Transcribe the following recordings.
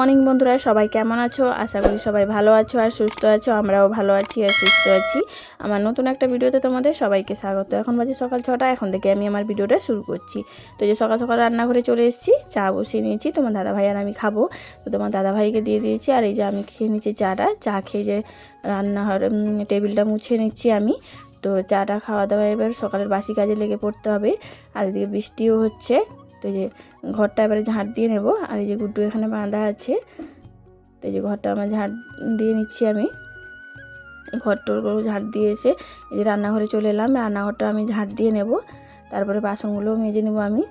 Morning বন্ধুরা, সবাই কেমন আছো? আশা করি সবাই ভালো আছো আর সুস্থ আছো, আমরাও ভালো আছি আর সুস্থ আছি। আমার নতুন একটা ভিডিওতে তোমাদের সবাইকে স্বাগত। এখন বাজে সকাল ছটা, এখন থেকে আমি আমার ভিডিওটা শুরু করছি। তো যে সকাল সকাল রান্নাঘরে চলে এসেছি, চা বসিয়ে নিয়েছি, তোমার দাদাভাই আর আমি খাব। তো তোমার দাদাভাইকে দিয়ে দিয়েছি, আর এই যে আমি খেয়ে নিচ্ছি চাটা, চা খেয়ে যে রান্নাঘর টেবিলটা মুছে নিচ্ছি আমি। তো চাটা খাওয়া দাওয়া এবার সকালের বাসি কাজে লেগে পড়তে হবে। আর এদিকে বৃষ্টিও হচ্ছে। তো যে ঘরটা এবারে ঝাঁট দিয়ে নেব। আর এই যে গুড্ডু এখানে বাঁধা আছে। তো এই যে ঘরটা আমার ঝাঁট দিয়ে নিচ্ছি আমি। ঘর টোর ঝাঁট দিয়ে এসে এই যে রান্নাঘরে চলে এলাম। রান্নাঘরটা আমি ঝাঁট দিয়ে নেব। তারপরে বাসনগুলোও মেজে নেব আমি।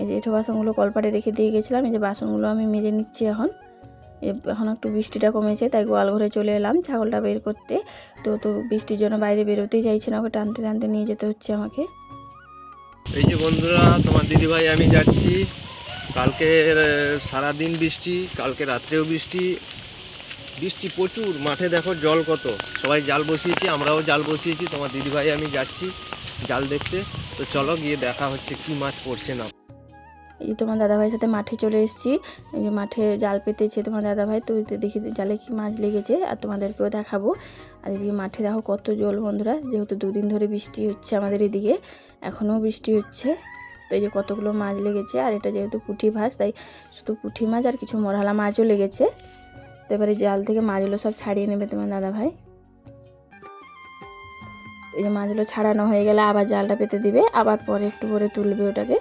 এই যে এঠো বাসনগুলো কলপাটে রেখে দিয়ে গেছিলাম। এই যে বাসনগুলো আমি মেজে নিচ্ছি এখন। এখন একটু বৃষ্টিটা কমেছে, তাই গোয়াল ঘরে চলে এলাম ছাগলটা বের করতে। তো তো বৃষ্টির জন্য বাইরে বেরোতেই চাইছে না, ওকে টানতে টানতে নিয়ে যেতে হচ্ছে আমাকে। এই যে বন্ধুরা, তোমার দিদিভাই, আমি যাচ্ছি। কালকে সারাদিন বৃষ্টি, কালকে রাত্রেও বৃষ্টি। বৃষ্টি প্রচুর, মাঠে দেখো জল কত। সবাই জাল বসিয়েছি, আমরাও জাল বসিয়েছি, তোমার দিদিভাই, আমি যাচ্ছি জাল দেখতে। তো চলো গিয়ে দেখা হচ্ছে কি মাছ পড়ছে না। এই তোমার দাদাভাইয়ের সাথে মাঠে চলে এসেছি। এই যে মাঠে জাল পেতেছে তোমার দাদাভাই, তো দেখি জালে কি মাছ লেগেছে, আর তোমাদেরকেও দেখাবো। আর এদিকে মাঠে দেখো কত জল বন্ধুরা, যেহেতু দুদিন ধরে বৃষ্টি হচ্ছে আমাদের এদিকে, এখনও বৃষ্টি হচ্ছে। তো এই যে কতগুলো মাছ লেগেছে, আর এটা যেহেতু পুঁটি মাছ, তাই শুধু পুঁটি মাছ আর কিছু মরহালা মাছও লেগেছে। তো এবারে জাল থেকে মাছগুলো সব ছাড়িয়ে নেবে তোমার দাদাভাই। এই যে মাছগুলো ছাড়ানো হয়ে গেলে আবার জালটা পেতে দিবে, আবার পরে একটু পরে তুলবে ওটাকে।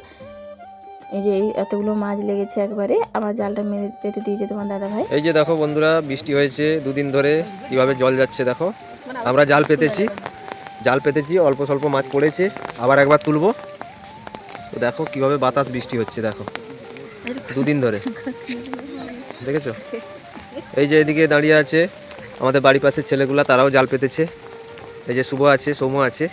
এই যে এই এতগুলো মাছ লেগেছে একবারে আমার জালটা মেরে পেতে দিয়েছে তোমার দাদা ভাই এই যে দেখো বন্ধুরা, বৃষ্টি হয়েছে দুদিন ধরে, কীভাবে জল যাচ্ছে দেখো। আমরা জাল পেতেছি জাল পেতেছি, অল্প স্বল্প মাছ পড়েছে, আবার একবার তুলবো। তো দেখো কীভাবে বাতাস বৃষ্টি হচ্ছে দেখো, দুদিন ধরে। দেখেছ? এই যে এদিকে দাঁড়িয়ে আছে আমাদের বাড়ির পাশের ছেলেগুলা, তারাও জাল পেতেছে। এই যে শুভ আছে সৌম আছে।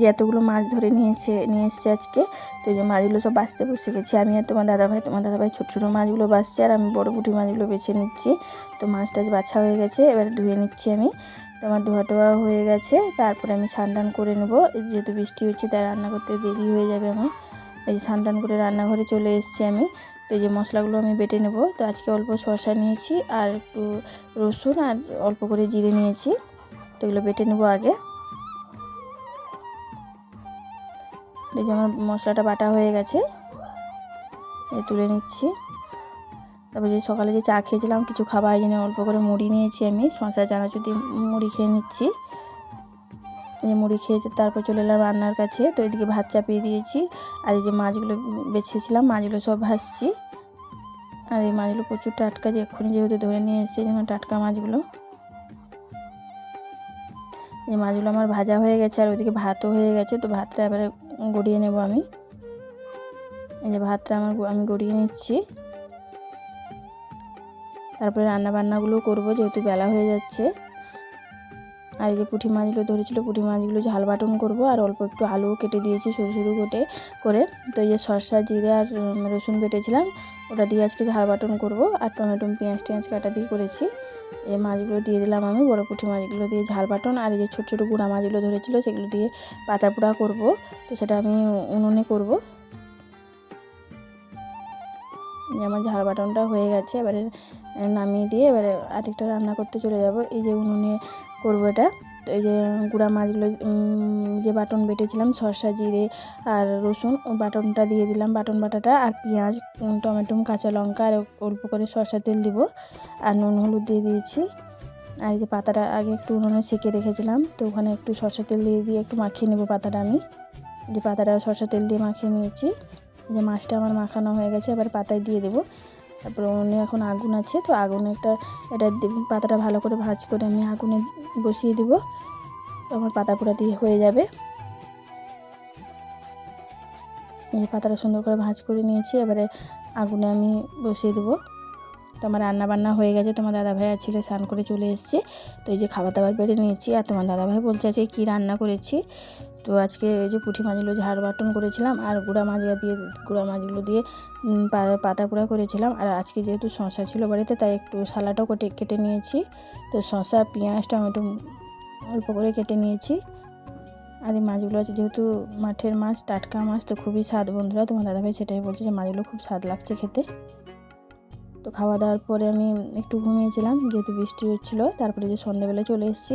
যে এতগুলো মাছ ধরে নিয়ে এসে, নিয়ে এসছে আজকে। তো যে মাছগুলো সব বাঁচতে বসে গেছি। আমি আর তোমার দাদা ভাই তোমার দাদা ভাই ছোটো ছোটো মাছগুলো বাঁচছে আর আমি বড় পুঁটি মাছগুলো বেছে নিচ্ছি। তো মাছ টাছ বাছা হয়ে গেছে, এবার ধুয়ে নিচ্ছি আমি। তোমার ধোয়া টোয়া হয়ে গেছে, তারপরে আমি স্নান করে নেব। যেহেতু বৃষ্টি হচ্ছে, তাই রান্না করতে দেরি হয়ে যাবে আমার। এই যে স্নান করে রান্নাঘরে চলে এসেছি আমি। তো এই যে মশলাগুলো আমি বেটে নেব। তো আজকে অল্প শসা নিয়েছি আর একটু রসুন আর অল্প করে জিরে নিয়েছি। তো এগুলো বেটে নেব আগে। যে আমার মশলাটা বাটা হয়ে গেছে, এই তুলে নিচ্ছি। তারপর যে সকালে যে চা খেয়েছিলাম, কিছু খাবার জন্য অল্প করে মুড়ি নিয়েছি আমি, শশা চানাচুর দিয়ে মুড়ি খেয়ে নিচ্ছি। মুড়ি খেয়েছে তারপর চলে এলাম রান্নার কাছে, তো এদিকে ভাত চাপিয়ে দিয়েছি। আর এই যে মাছগুলো বেছেছিলাম, মাছগুলো সব ভাসছি আর এই মাছগুলো প্রচুর টাটকা, যে এক্ষুনি যেহেতু ধরে নিয়ে এসেছে যেমন টাটকা মাছগুলো। এই মাছগুলো আমার ভাজা হয়ে গেছে আর ওইদিকে ভাতও হয়ে গেছে, তো ভাতটা এবারে গড়িয়ে নেব আমি। এই যে ভাতটা আমার আমি গড়িয়ে নিচ্ছি। তারপরে রান্না বান্নাগুলো করব যেহেতু বেলা হয়ে যাচ্ছে। আর এই যে পুঁটি মাছগুলো ধরেছিল, পুঁটি মাছগুলো ঝাল বাটন করব আর অল্প একটু আলুও কেটে দিয়েছি সরু সরু কেটে করে। তো এই যে সরষা জিরে আর রসুন বেটেছিলাম, ওটা দিয়ে আজকে ঝাল বাটন করব আর টমেটো, পেঁয়াজ টেঁয়াজ কাটা দিয়ে করেছি। এই মাছগুলো দিয়ে দিলাম আমি, বড় পুঁটি মাছগুলো দিয়ে, ঝাল বাটন আর এই যে ছোটো ছোটো গুঁড়া মাছগুলো ধরেছিল, সেগুলো দিয়ে পাতা পোড়া করব। তো সেটা আমি উনুনে করব। আমার ঝাল বাটনটা হয়ে গেছে, এবারে নামিয়ে দিয়ে এবারে আরেকটা রান্না করতে চলে যাব। এই যে উনুনে করব এটা। তো এই যে গুঁড়া মাছগুলো যে বাটন বেটেছিলাম, সরষা, জিরে আর রসুন বাটনটা দিয়ে দিলাম। বাটন বাটাটা আর পেঁয়াজ টমেটো, কাঁচা লঙ্কা আর অল্প করে সরষা তেল দিব। আর নুন হলুদ দিয়ে দিয়েছি। আর এই যে পাতাটা আগে একটু উনুনে সেকে রেখেছিলাম, তো ওখানে একটু সরষা তেল দিয়ে দিয়ে একটু মাখিয়ে নেব পাতাটা আমি। যে পাতাটা সরষা তেল দিয়ে মাখিয়ে নিয়েছি। যে মাছটা আমার মাখানো হয়ে গেছে, এবার পাতায় দিয়ে দেবো। তারপরে উনুনে এখন আগুন আছে, তো আগুনে একটা, এটা পাতাটা ভালো করে ভাজ করে আমি আগুনে বসিয়ে দেব। তো আমার পাতা পোড়া দিয়ে হয়ে যাবে। এই পাতাটা সুন্দর করে ভাজ করে নিয়েছি, এবারে আগুনে আমি বসিয়ে দেবো। তো আমার রান্না বান্না হয়ে গেছে তোমার দাদাভাই আর ছেলে স্নান করে চলে এসছে। তো এই যে খাবার দাবার বেড়ে নিয়েছি, আর তোমার দাদাভাই বলছে আজকে কী রান্না করেছি। তো আজকে এই যে পুঁটি মাছগুলো ঝাড় বাটন করেছিলাম, আর গুঁড়া মাছ দিয়ে গুঁড়া মাছগুলো দিয়ে পাতা পোড়া করেছিলাম। আর আজকে যেহেতু শশা ছিল বাড়িতে, তাই একটু সালাটাও কেটে কেটে নিয়েছি। তো শশা পেঁয়াজ, টমেটো অল্প করে কেটে নিয়েছি। আর এই মাছগুলো আছে, যেহেতু মাঠের মাছ, টাটকা মাছ, তো খুবই স্বাদ বন্ধুরা। তোমার দাদাভাই সেটাই বলছে যে মাছগুলো খুব স্বাদ লাগছে খেতে। তো খাওয়া দাওয়ার পরে আমি একটু ঘুমিয়েছিলাম, যেহেতু বৃষ্টি হচ্ছিল, তারপরে যে সন্ধ্যেবেলা চলে এসেছি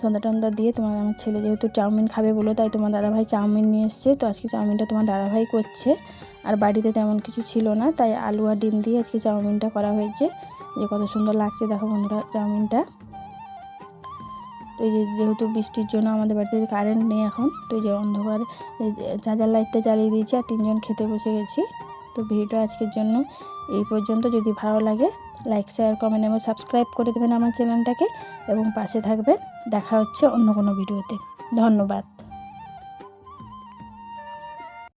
সন্ধ্যা টন্ধা দিয়ে তোমার আমার ছেলে যেহেতু চাউমিন খাবে বলো, তাই তোমার দাদাভাই চাউমিন নিয়ে এসছে, তো আজকে চাউমিনটা তোমার দাদাভাই করছে। আর বাড়িতে তেমন কিছু ছিল না, তাই আলু আর ডিম দিয়ে আজকে চাউমিনটা করা হয়েছে। যে কত সুন্দর লাগছে, দেখো বন্ধুরা চাউমিনটা। তো এই যে যেহেতু বৃষ্টির জন্য আমাদের বাড়িতে কারেন্ট নেই এখন, তো এই যে অন্ধকার চার্জার লাইটটা জ্বালিয়ে দিয়েছি, আর তিনজন খেতে বসে গেছি। তো ভিডিওটা আজকের জন্য এই পর্যন্ত যদি ভালো লাগে লাইক শেয়ার কমেন্ট এবং সাবস্ক্রাইব করে দেবেন আমার চ্যানেলটাকে এবং পাশে থাকবেন। দেখা হচ্ছে অন্য কোনো ভিডিওতে। ধন্যবাদ।